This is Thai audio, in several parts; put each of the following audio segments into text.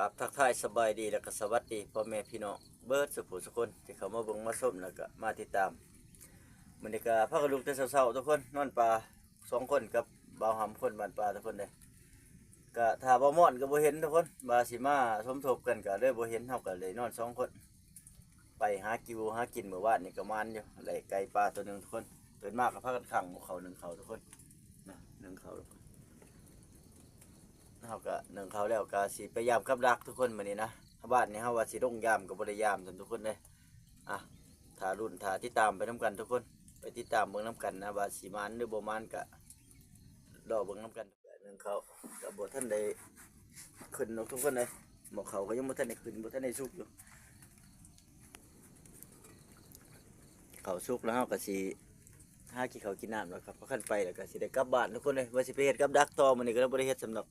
กับทักทายสบายดีแล้วก็สวัสดีพ่อแม่พี่น้องเบิร์ดสุขุสุคนที่เขามาเบิ่งมาส้มแล้วก็มาติดตามมันนี้ก็พักกันลุกแต่เช้าๆทุกคนนอนปลาสองคนกับบ่าวหำคนบ้านปลาทุกคนเลยก็ถ้าบ่ม่อนก็บ่เห็นทุกคนบาสิมาสมทบกันก็เลยบ่เห็นเฮาก็เลยนอนสองคน ไปหากิวหากินเมื่อวานนี่ก็มันอยู่ไหลไก่ปลาตัวหนึ่งทุกคนตื่นมากก็พากันขังหมู่เขาหนึ่งเขาทุกคนนะหนึ่งเขาทุกคน เฮาก็หนึ่งเขาแล้วก็สิพยายามกับรักทุกคนมื้อนี้นะบ้านนี้เฮาว่าสิลงยามก็บ่ได้ยามซั่นทุกคนเด้อะถ้ารุ่นถ้าติดตามไปนํกันทุกคน ไปติดตามเบิ่งนํกันนะว่าสิมานหรือบ่มานก็รอเบิ่งนํกันหนึ่งเขาก็บ่ทันได้ขึ้นนาะทุกคนเลยหมอกเขาก็ยังบ่ทันได้ขึ้นบ่ทันได้สุกอยู่เขาสุกแล้วเฮาก็สิหากินเขากินน้ำแล้วครับพอคันไปแล้วก็สิได้กลับบ้านทุกคนเลยว่าสิไปเฮ็ดกับดักต่อมื้อนี้ก็บ่ได้เฮ็ดสำหรับ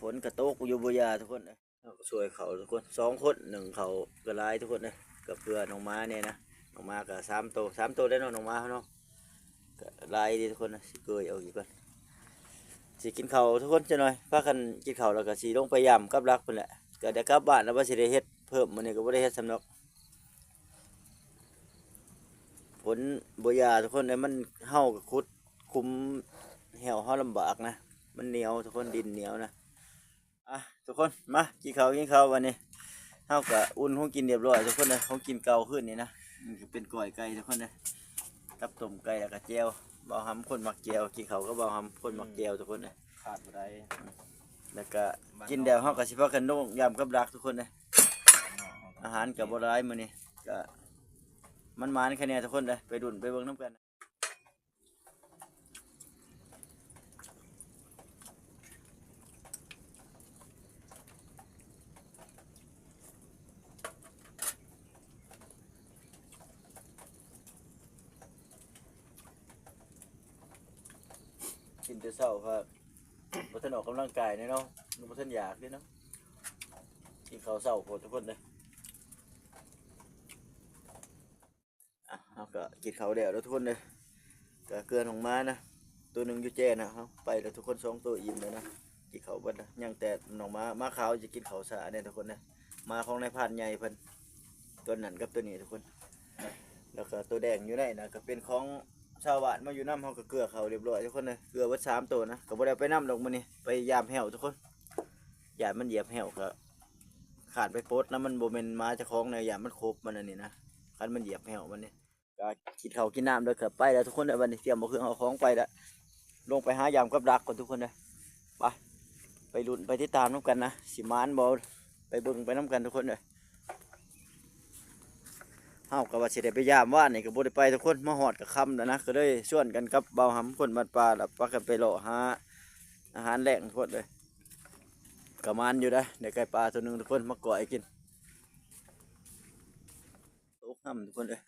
ฝนกระตกอยู่บยาทุกคนเลยช่วยเขาทุกคนสองคนหนึ่งเขากระลายทุกคนเลยกับเพื่อน้องม้าเนี่ยนะน้องม้ากับสามตัวสามตัวได้เนาะน้องม้าเขาเนาะกลายดีทุกคนนะสิเกยเอาอีกก่อนสิกินเขาทุกคนจะหน่อยพากันกินเขาแล้วก็สิลงไปยำกับรักเพิ่นแหละก็เดี๋ยวกลับบ้านแล้วว่าสิได้เฮ็ดเพิ่มมันนี่ก็บ่ได้เฮ็ดสำนักฝนบยาทุกคนเลยมันเฮากับคุดคุ้มเหี่ยวเฮาลำบากนะ มันเหนียวทุกคนดินเหนียวนะ อะทุกคนมากินข้าวกินข้าววันนี้เท่ากับอุ่นห้องกินเรียบร้อยทุกคนเลยห้องกินเก่าขึ้นนี่นะมันก็เป็นก้อยไก่ทุกคนเลยกับต้มไก่แล้วก็เจียวเบาหำคนมักเจียวกินข้าวก็เบาหำคนมักเจียวทุกคนเลยขาดบ่ได้แล้วก็กินเดียวเฮากับสิพากันนุ่งยำกับรักทุกคนเลยอาหารกับบ่ร้ายมื้อนี้ก็มันมาแค่นี้ทุกคนเลยไปดุนไปเบิ่งน้ำกัน กินแต่เช้าครับบ่ทันออกกำลังกายแน่เนาะบ่ทันอยากเด้เนาะกินข้าวเช้าโพดทุกคนเลยอะเราก็กินเขาวแล้วแล้วทุกคนเลยก็เกลือของม้านะ ตัวหนึ่งอยู่แจ้นะครับไปแล้วทุกคนสองตัวอิ่มเลยนะกินเขาวบัดนะยังแต่น้องม้าม้าขาวจะกินเขาวสาเนี่ยทุกคนนะมาของนายพรานใหญ่เพิ่นตัวนั้นกับตัวนี้ทุกคน แล้วก็ตัวแดงอยู่ในนะก็เป็นของ ชาวบ้านมาอยู่น้ำเขาก็เกลือเขาเรียบร้อยทุกคนเลยเกลือวัดสามตัวนะก็บ่ได้ไปน้ำดอกมันนี่ไปยามแหวทุกคนยามมันเหยียบแหวก็ขาดไปโพดนะมันโบเมนมาจะคล้องในยามมันครบมันอันนี้นะคันมันเหยียบแหวมันนี่ก็กินข้ากินน้ำเลยครับไปแล้วทุกคนเลยวันนี้เตรียมเอาเครื่องเอาของไปแล้วลงไปหายามกับดักก่อนทุกคนเลยไปไปลุ้นไปติดตามน้ำกันนะสิมานบอลไปเบิ่งไปน้ำกันทุกคนเลย เฮากับว่าสิได้ไปยามว่านนี่ก็บ่ได้ไปทุกคนมาหอดกับคำแล้วนะก็เลยชวนกันกับเบาหำคนบ้าป่าแล้วปากันไปเลาะหาอาหารแหล่งทุกคนเลยกับมันอยู่นะเดี๋ยวไก่ปลาตัวหนึงทุกคนมาก่อยกินตกน้ำทุกคนเลย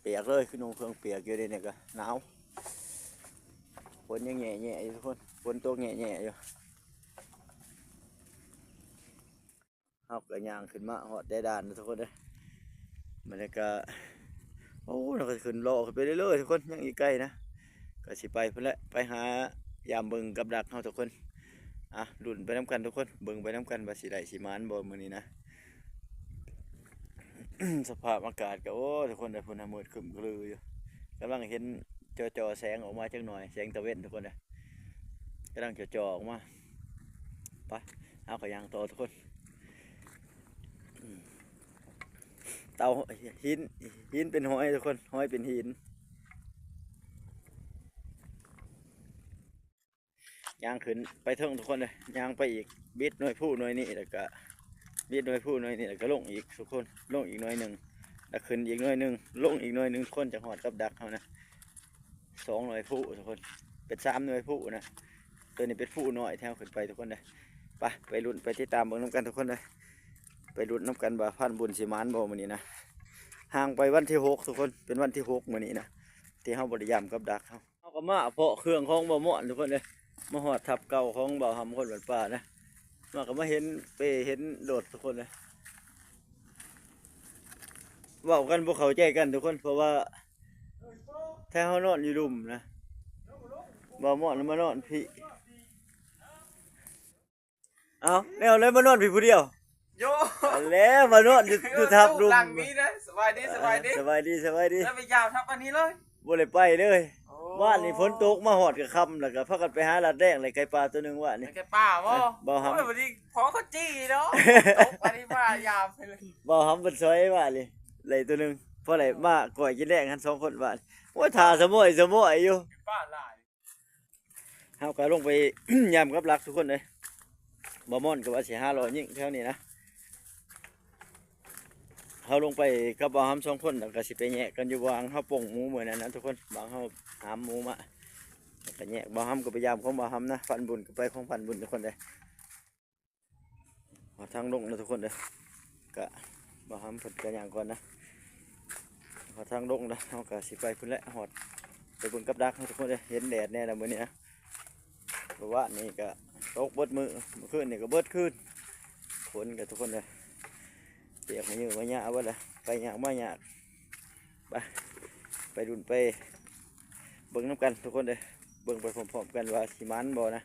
เปียกเลยขึ้นลงเครื่องเปียกอยู่ในเนี่ยก็หนาวฝนยังแง่แง่ๆอยู่ทุกคนฝนตกแง่แง่ๆอยู่เอากระยางขึ้นมาหอดได้ด่านนะทุกคนเลย มันเลยก็โอ้เราก็ขึ้นรอขึ้นไปเรื่อยๆทุกคนยังอีกไกลนะก็สิไปเพื่อนละไปหายามเบิงกับดักเฮาทุกคนอะลุ่นไปน้ำกันทุกคนเบิงไปน้ำกันว่าสิไดสิมานบ่มื้อนี้นะสภาพอากาศก็โอ้ทุกคนได้พนน่ะมืดครึ้มกลืออยู่กำลังเห็นจอจอแสงออกมาจักหน่อยแสงตะเวนทุกคนเลยกำลังจอจอออกมาไปเอาขยางต่อทุกคนอืม เตาหินหินเป็นหอยทุกคนหอยเป็นหินยางขึ้นไปเทิงทุกคนเลยยางไปอีกบิดหน่วยผู้หน่วยนี้แล้วก็บีดหน่วยผู้หน่วยนี่แล้วก็ลงอีกทุกคนลงอีกหน่วยหนึ่งแล้วขึ้นอีกหน่วยหนึ่งลงอีกหน่วยหนึ่งคนจะหอดกับดักเขานะสองหน่วยผู้ทุกคนเป็นสามหน่วยผู้นะตัวนี้เป็นผู้น้อยแถวขึ้นไปทุกคนเลยไปไปลุ้นไปติดตามเบิ่งน้ำกันทุกคนเลย ไปลุ้นน้ำกันว่าพันบุญสิมานบ่มื้อนี้นะห่างไปวันที่หกทุกคนเป็นวันที่หกมื้อนี้นะที่เฮาบริยามกับดักเขาเฮาก็มาเพาะเครื่องของบ่หมาะทุกคนเลยมาหอดทับเก่าของบ่าวหำคนบ้านป่านะมาก็มาเห็นไปเห็นโดดทุกคนเลยเว่ากันพวกเขาใจกันทุกคนเพราะว่าถ้าเขานอนอยู่รุมนะบ่าวหมอนมานอนพี่เอาแล้วเลยมานอนพี่ผู้เดียว โยเอาแล้วมานอนอยู่อยู่ทับรุมหลังนี้นะสบายดีสบายดีสบายดีสบายดีแล้วไปยาวทับอันนี้เลยบ่ได้ไปเลยว่านนี่ฝนตกมาหอดกับค่ำแล้วก็พากันไปหาลัดแดงเลยไก่ปลาตัวหนึงว่านนี่แกป้าบ่บ่ครับโอ้ยวันนี้พอเขาจี้เนาะตกอันนี้ป้ายาวไปเลยบ่หำเพิ่นซอยว่าเลยเลยตัวหนึงเพราะอะไรมาก่อยกินแดงกันสองคนว่าโอ้ยท่าสมอยสมอยอยู่ป้าหลายเฮาก็ลงไปยามกับรักทุกคนเลยบ่ม่อนก็ว่าสิ500ยิ่งแถวนี้นะ เฮาลงไปกับบ่หำสองคนแล้วก็สิไปแยกกันอยู่วางเฮาป่งหมูเหมือนั้นนะทุกคนบางเฮาหามหมูมาแล้วก็แยกบ่หำก็พยายามของบ่หำนะฟันบุญก็ไปของฟันบุญทุกคนเลยหาทางลงนะทุกคนเด้อก็บ่หำเพิ่นก็ย่างก่อนนะหาทางลงนะเฮาก็สิไปพุ่นและฮอดไปบิ่งกับดักทุกคนเด้อเห็นแดดแน่ละมื้อนี้นะเพราะว่านี่ก็ตกเบิดมือเมื่อคืนนี่ก็เบิดคืนฝนกับทุกคนเลย ปียกมาเยอะมาหยาเบิดเละไปหยากมาหยากไปไปดุนไปเบิ่งน้ำกันทุกคนเลยเบิ่งไปพร้อมๆกันว่าสิมันบ่นะ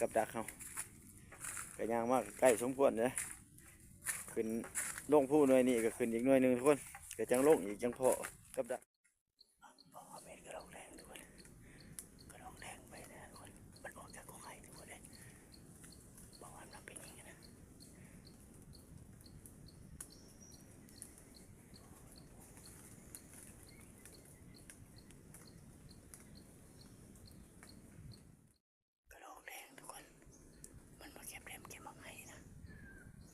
กับดักเขาก็ย่างมากใกล้สมควรเลยขึ้นลงผู้หน่วยนี่ก็ขึ้นอีกหน่วยหนึ่งทุกคนก็จังลงอีกจังพอกับดักเม็ดกระดองแดงทุกคนกระดองแดงไปนะทุกคน มันออกจากกองไข่ทุกคนเลยบอกว่ามันเป็นอย่างนี้นะกระโดงแดงทุกคน มันมาเก็บเล็มเก็บมังไห้นะ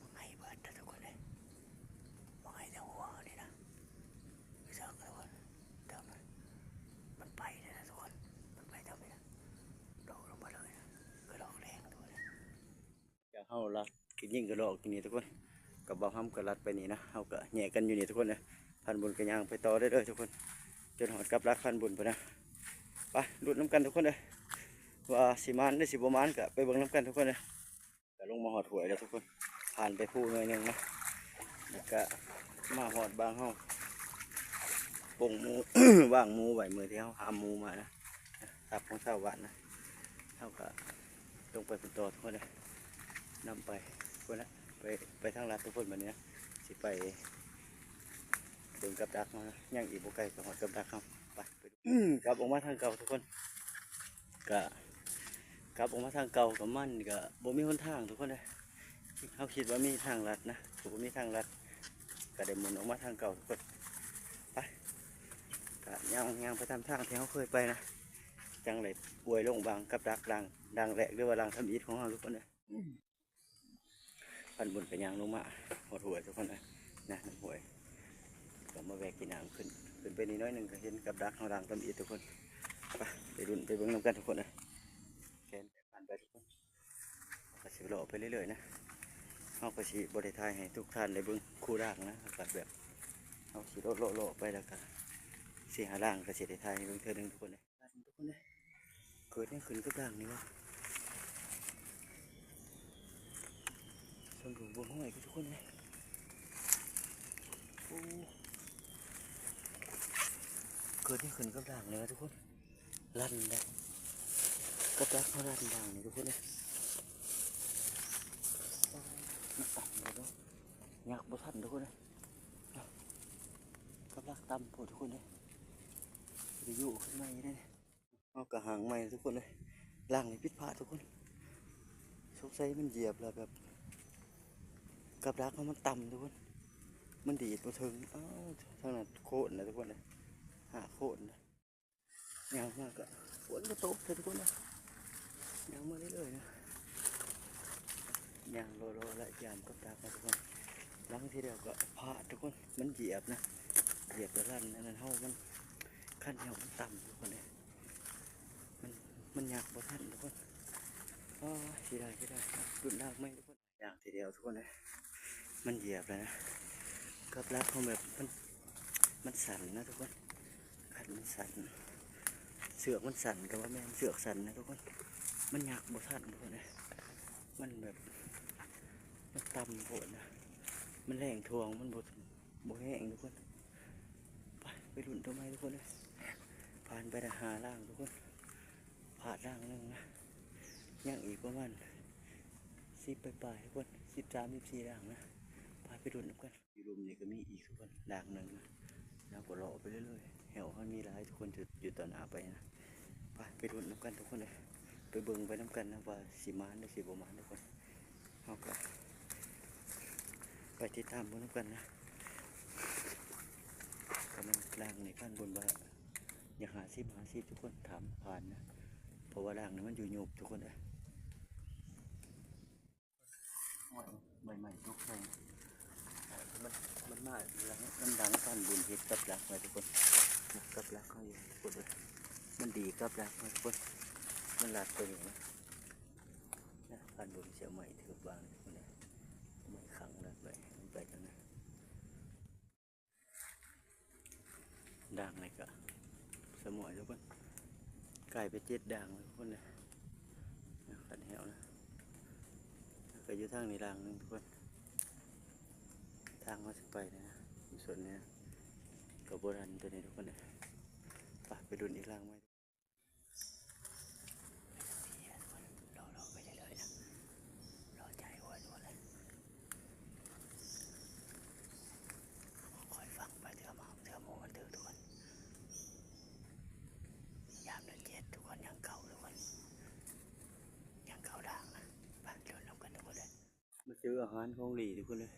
มังไห้เบิดนะทุกคนเลยมังไห้แถวหัวนี่นะไม่ทราบทุกคนเดี๋ยวมันมันไปเลยนะทุกคน มันไปเท่าไหร่นะ โดดลงมาเลยนะกระดอกแรงด้วยนะอยากเฮาลัด กินยิ่งกระดอกกินนี่ทุกคนกับบ่าวห้ำกระลัดไปนี่นะเฮาก็แหย่กันอยู่นี่ทุกคนนะพันบุญกันยางไปต่อได้เลยทุกคน จนหอดกับรักพันบุญไปนะไปดูดน้ำกันทุกคนเลยว่าสิมานได้สิบมานก็ไปเบิ่งน้ำกันทุกคนเลยก็ลงมาหอดหวยแล้วทุกคน ผ่านไปผู้หน่อยหนึงนะแล้วก็มาหอดบางห้องป่งมูว่างมูไหวมือที่เขาหามมูมานะทับของชาวบ้านนะเขาก็ลงไปเป็นตัวทุกคนเลยนำไป คนละไปไปทางลัดทุกคนแบบนี้นะสิไปเดินกับดักเขานะย่างอีกบุไก่กับหอดกับดักเขาไปไปดูอื้อกลับออกมาทางเก่าทุกคนก็กลับออกมาทางเก่ากับมันก็บ่มีหนทางทุกคนเลยเขาคิดว่ามีทางลัดนะถูกมีทางลัดก็ได้หมุนออกมาทางเก่าทุกคนไปก็ย่างย่างไปตามทางที่เขาเคยไปนะจังเลยอวยลงบางกับดักดังดังแรกหรือว่าดังทำอิฐของเราทุกคนเลย พันบุญไปยางลงมาหดหวยทุกคนเลยนะน้ำหวยก็มาแวกกินน้ำขึ้นขึ้นไปนิดน้อยหนึ่งก็เห็นกับดักของดังทำอิฐทุกคนไปไปดุนไปเบิ้งน้ำกันทุกคนเลยแกนผ่านไปทุกคนก็สิเลาะไปเรื่อยๆนะเอาก็สิบริทายให้ทุกท่านได้เบิ้งคู่ด่างนะกัดแบบเอาสิโลโลโลไปแล้วก็สีหาด่างก็สิได้ทายให้เบิ้งเธอหนึ่งทุกคนเลยทุกคนเลยเกิดเนี่ยขึ้นกับด่างนี่วะ ส่วนหลวงบนห้อยก็ทุกคนเลยเกิดเนี่ขึ้นกับด่างเลยทุกคนลั่นเลยกับดักเขาลั่นด่างนี่ทุกคนเลยมันต่ำเลยเนาะอยากบ่ทันทุกคนเลยกับดักต่ำโพดทุกคนเลยจะอยู่ข้างในได้เนี่ยเอากระหางใหม่ทุกคนเลยล่างนี่พิษพาทุกคนสงสัยมันเหยียบแล้วแบบ กับรักเขามันต่ำทุกคน มันดีดมาถึงอ้าวทางนั้นโคตรนะทุกคนเลยหาโคตรนะยางมากก็ฝนก็ตกเลยทุกคนนะยางมาเรื่อยๆนะยางโลโลและยามกับรักนะทุกคนหลังที่เดียวก็พาทุกคน มันเหยียบนะ เหยียบแล้วลั่นนนั้นเท่ามันขั้นเดียวมันต่ำทุกคนเลยมันมันยากบ่ทันทุกคนอ๋อสิได้สิได้ดุนลากไม่ทุกคนอยากทีเดียวทุกคนเลย มันเหยียบเลยนะกับลากเขาแบบมันมันสั่นนะทุกคนขันมันสั่นเสือกมันสั่นก็ว่าแม่เสือกสั่นนะทุกคนมันอยากบ่ทันทุกคนเลยมันแบบมันต่ำโผล่นะมันแรงทวงมันบ่บ่แห้งทุกคนไปไปดุนตัวไมทุกคนเลยผ่านไปแต่หาล่างทุกคนผ่าดร่างหนึงนะย่างอีกประมาณสิบไปปลายทุกคนสิบสามสิบสี่ด่างนะ ไปดูน้ำกันอยู่รุมนี่ก็มีอีกทุกคนด่างหนึ่งนะแล้วก็รอไปเรื่อยๆแหวเขามีหลายทุกคนจุดอยู่ต่อหน้าไปนะไปไปดูน้ำกันทุกคนเลยไปเบิ่งไปน้ำกันนะว่าสีมานหรือสีบมานทุกคนเขาก็ไปติดตามบนน้ำกันนะกำลังกลางในขั้นบนบ่าอยากหาซิบหาซิบทุกคนถามผ่านนะเพราะว่าด่างนี่มันอยู่หยุบทุกคนเลยใหม่ๆทุกคน มันมาหลังมันดังกันบุญเฮ็ดกับรักไว้ทุกคนกับรักเขาอยู่ทุกคนเลยมันดีกับรักไว้ทุกคนมันรัดตัวนี้นะนะพันบุญเสียใหม่ถือบางทุกคนเลยไม่ขังรัดไว้มันไปกันนะด่างเลยก็สมอยทุกคนไก่ไปเจ็ดด่างเลยทุกคนเลยนะขันแหวนะก็อยู่ทางในรางนึงทุกคนางเขาจะไปนยนะส่วนเนี้ยกับโบราณตัวนี้ทุกคนเลยไปไปดูอีกรางไหมรอรอไปเรื่อยนะรอใจหัวหัวเลยคอยฟังไปถือหมาถือหมูถือทุนยามเดือนเจ็ดทุกคนยังเก่าทุกคนยังเก่าด่างนะไปเดินลงกันทุกคนเลยมาซื้ออาหารของหลีทุกคนเลย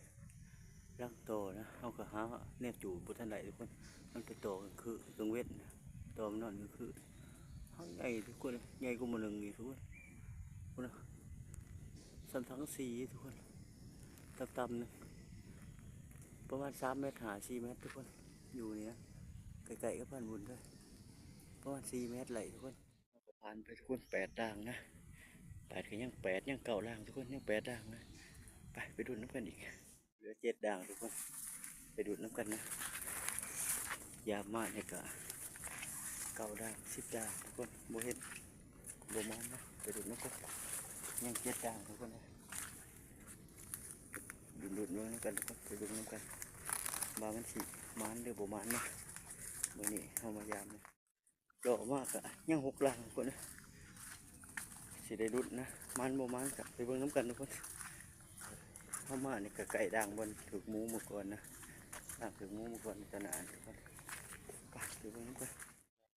ร่างโตนะเอากระหาเนี่ยจู่บุทันใดทุกคนมันไปโตกันคือกลางเวทนะโตมันนอนก็คือห้องใหญ่ทุกคนใหญ่กว่าหมันหนึ่งอีกทุกคนคนนะสันทั้งสีทุกคนต่ำๆนึงประมาณสามเมตรหาสี่เมตรทุกคนอยู่เนี้ยไกลๆก็พันบุญด้วยประมาณสี่เมตรไหลทุกคนผ่านไปทุกคนแปดด่างนะแปดก็ยังแปดยังเก่าล่างทุกคนยังแปดด่างนะไปไปดูน้ำกันอีก ลือเจ็ดด่างทุกคน ไปดูดน้ำกันนะ ยามมากเนี่ยก็เก่าด่างสิบด่างทุกคนโบเห็นโบมองนะไปดูดน้ำกันยังเจ็ดด่างทุกคนนะดูดดูดน้ำกันทุกคนไปดูดน้ำกันบามันสิมานหรือโบมานนะเมื่อนี้เข้ามายามนะดอกมากอะยังหกด่างทุกคนนะสิได้รุดนะมันบ่มันกับไปเบิ่งน้ำกันทุกคน เข้ามานี่ก็ไก่ด่างบนถือหมูมาก่อนนะด่างถือหมูมาก่อนในตลาดทุกคนไปไปเบิ่งน้ำกัน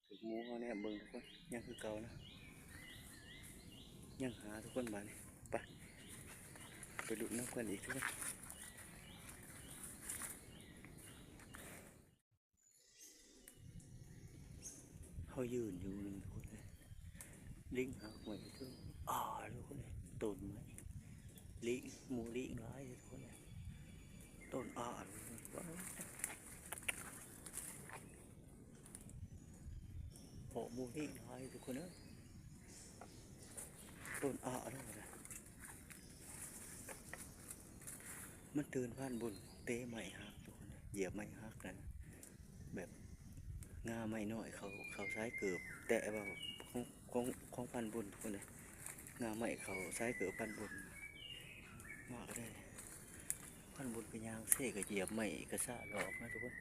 ถือหมูเขาเนี่ยเบิ่งทุกคนยังคือเก่านะยังหาทุกคนมานี่ไปไปดุน้ำกันอีกทุกคนเขายืนอยู่นึงทุกคนเลยลิงหักไว้ทุกคนอ่าทุกคนเลยต้นไม้ ลิงหมูลิงหลายทุกคนเลยต้นอ่าทุกคนว้าวโอ้หมูลิงหลายทุกคนเลยต้นอ่าทุกคนเลยมันตือนผ่านบุญเตะไม่หักทุกคนเลยเหยียบไม่หักนะแบบงาไม่น้อยเขาเขาซ้ายเกือบแต่ว่าของของของพันบุญทุกคนเลยงาใหม่เขาใช้เกิดพันบุญ มากเลยพันบุญเป็นยางเสกกระเหยียบใหม่กระซาหลอกนะทุกคน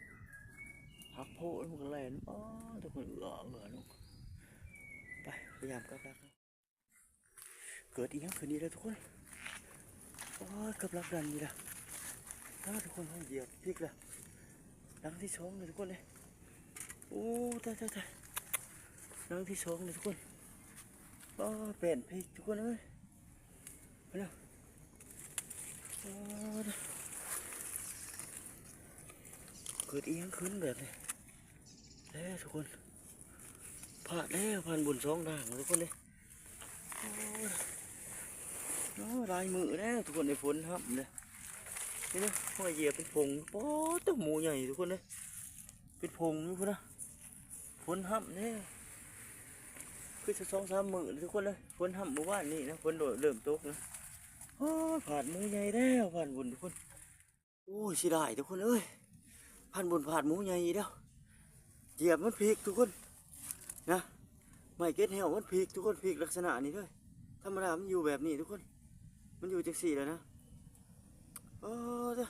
หักโพดมันก็แล่นอ๋อทุกคนเอือเอือลูกไปพยายามกลับรักนเกิดอีกอย่างคืนนี้แล้วทุกคนโอ้ยกับรักดันนี่ละถ้าทุกคนเขาเหยียบพลิกละหลังที่สองเลยทุกคนเลยโอ้ตายตายตายน้องที่สองเลยทุกคนก็เปลี่ยนพี่ทุกคนเลยไปแล้ว อ้ยเกิดเอียงขึ้นแบบนี้แล้วทุกคนผ่านแล้วผ่านบนสองด่างทุกคนเลยโอ้อลายมือแล้วทุกคนในฝนครับเลยนี่นะพ่อเหยียบเป็นผงโอ้ตัวหมูใหญ่ทุกคนเลยเป็นผงนี่พุ่นนะฝนห้ำเนี่ยคือจะสองสามมือทุกคนเลยฝนทำเมื่อวานนี่นะฝนโดดเริ่มตกนะ โอ้ผ่านมือใหญ่แล้วผ่านบุญทุกคนโอ้ยสิได้ทุกคนเอ้ยผ่านบุญผ่านหมูใหญ่อีกแล้วเหยียบมันพลิกทุกคนนะไม่เก็ตแหวมันพลิกทุกคนพลิกลักษณะนี้เลยธรรมดามันอยู่แบบนี้ทุกคน มันอยู่จังสี่แล้วนะโอ้เด้อ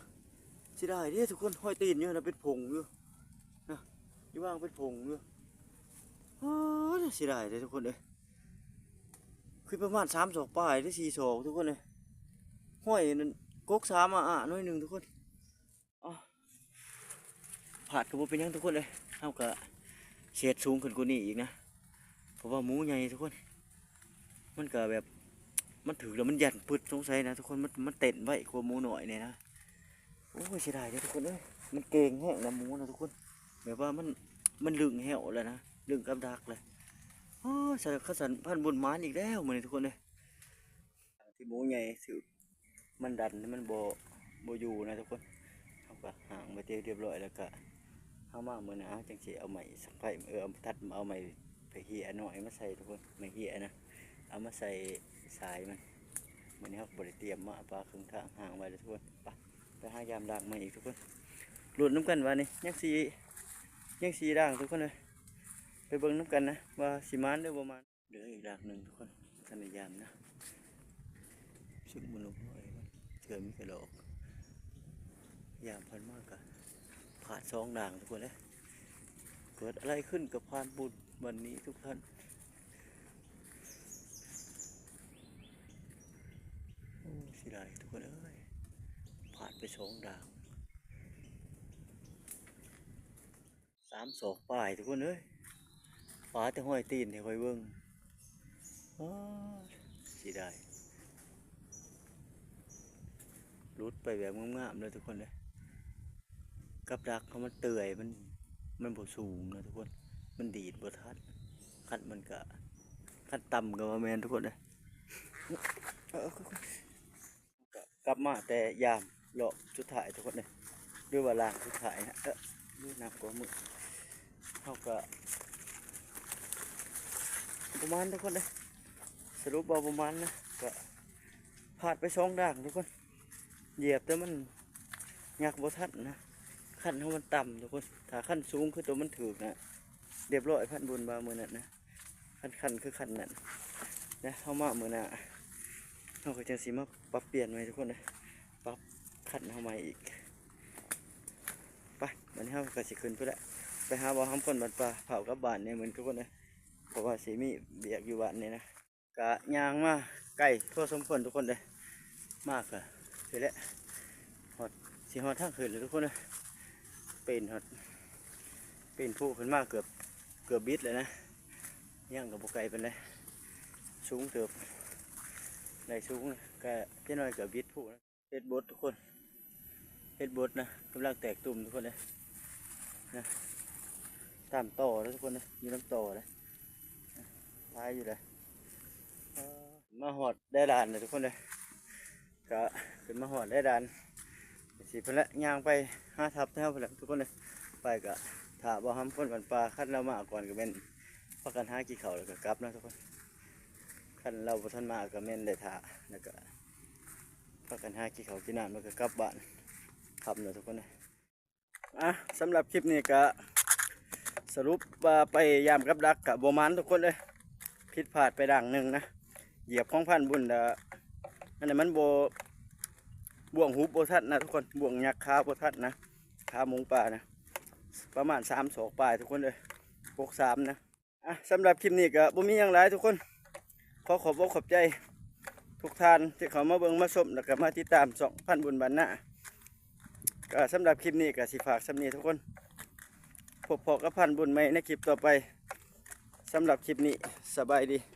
สิได้เด้ทุกคนห้อยตีนอยู่นะเป็นผงอยู่นะอยู่ว่างเป็นผงอยู่โอ้ยเสียดายเลยทุกคนเลยคือประมาณสามศอกปลายหรือสี่ศอกทุกคนเลย ห้อยนั่นกกสามอะน้อยหนึ่งทุกคนอ๋อผาดกระโบเป็นยังทุกคนเลยเท่ากับเศษสูงขึ้นกว่านี้อีกนะเพราะว่าหมูใหญ่ทุกคน มันก็แบบมันถือแล้วมันยันปึดสงสัยนะทุกคนมันมันเต้นไว้กว่าหมูหน่อยเนี่ยนะโอ้ยเสียดายเลยทุกคนเอ้ยมันเก่งแห้งนะหมูนะทุกคนแบบว่ามันมันลึงแห้วแล้วนะลึงกับดักเลยโอ้ยสันขสันพันบุญมานอีกแล้วมันทุกคนเลยที่หมูใหญ่ถือ มันดันมันโบโบอยู่นะทุกคนเขาก็ห่างไปเรียบร้อยแล้วก็เข้ามาเมื่อนะจังสีเอาใหม่สักไผ่เออมทัดเอาใหม่ไปเหี่ยหน่อยมาใส่ทุกคนไม่เหี่ยนะเอามาใส่สายมันวันนี้ครับบริเตรียมมาปลาครึ่งทางห่างไว้เลยทุกคนไปไปหายามด่างมาอีกทุกคนหลุดน้ำกันวะนี่ยังสียังสีด่างทุกคนเลยไปเบิ่งน้ำกันนะว่าสีมานหรือประมาณเหลืออีกด่างหนึ่งทุกคนทันยามนะชุดมันลงหน่อย เชื่อมีกระโหลกยามพันมากกันผ่านสองด่างทุกคนเลยเกิดอะไรขึ้นกับพานบุญวันนี้ทุกท่านโอ้สิได้ทุกคนเอ้ยผ่านไปสองดาวสามศอกป้ายทุกคนเอ้ยฟ้าแต่ห้อยตีนให้คอยเบิ่งอ้าวเสิได้ รุดไปแบบงามๆเลยทุกคนเลยกับดักเขามันเตื่อยมันมันบ่สูงนะทุกคน มันดีดบ่ทัดคันมันกะคันต่ำกับว่าแมนทุกคนเลยก็กลับมาแต่ยามรอบสุดท้ายทุกคนเลยด้วยว่าล่างสุดท้ายนะเออด้วยน้ำกว่ามือเขาก็ประมาณทุกคนเลยสรุปว่าประมาณนะก็ผ่านไปสองด่างทุกคน เหยียบแต่มันยักบ่ทันนะขั้นเขามันต่ำทุกคนถ้าขั้นสูงคือตัวมันถือนะเรียบร้อยพันบุญบาเมือนั่นนะขั้นขั้นคือขั้นนั่นนะเข้ามาเมือน่ะเราก็จะสีมาปรับเปลี่ยนไหมทุกคนเลยปรับขัดเข้ามาอีกไปวันนี้เราก็สิขึ้นไปแล้วไปหาบ่อห้ามคนบันปลาเผากับบานเนี่ยเหมือนทุกคนเลยเพราะว่าสีมีเบียกอยู่บ้านเนี่ยนะกะยางมาไก่ทั่วสมผลทุกคนเลยมากอะ เสร็จแล้วหอดสีหอดทางขึ้นเลยทุกคนเลยเป็นหอดเป็นผู้ขึ้นมากเกือบเกือบบิดเลยนะย่างกับบุไก่เป็นเลยสูงเกือบในสูงก็เจ้น้อยเกับวิทย์ผู้นะเฮ็ดบดทุกคนเฮ็ดบดนะกำลังแตกตุ่มทุกคนเลยนะตามต่อแล้วทุกคนนะมีน้ำต่อเลยนะท้ายอยู่เลยมาหอดได้ดานเลยทุกคนเลย ก็ขึ้นมาหอดได้ดานสิเพิ่นละยางไปห้าทับเท่าพิ่นละทุกคนเลยไปก็ถ้าบ่ทำคนกันปลาคัดเรามาก่อนก็เป็นพักกันห้ากี่เขาแล้วก็กลับนะทุกคนคันเราบ่ทันมาก็แม่นได้ท่าแล้วก็พากันห้ากินข้ากินน้ำแล้วก็กลับบ้านขับเนาะทุกคนนะอะสำหรับคลิปนี้ก็สรุปว่าไปยามกับดักกับโบมานทุกคนเลยผิดพลาดไปดังหนึ่งนะเหยียบของพันบุญแล้ว อันนี้มันโบบ่วงหูโบทัดนะทุกคนบ่วงยักษ์ขาโบทัดนะขามูป่านะ ประมาณสามศอกปลายทุกคนเลยหกสามนะอะสำหรับคลิปนี้ก็บ่มีอย่างไรทุกคน ขอขอบอกขอบใจทุกท่านที่เขามาเบิ่งมาชมแล้วก็มาติดตามสองพันบุญบันนะก็สำหรับคลิปนี้ก็สิฝากสำนีทุกคนพบพอกับพันบุญใหม่ในคลิปต่อไปสำหรับคลิปนี้สบายดี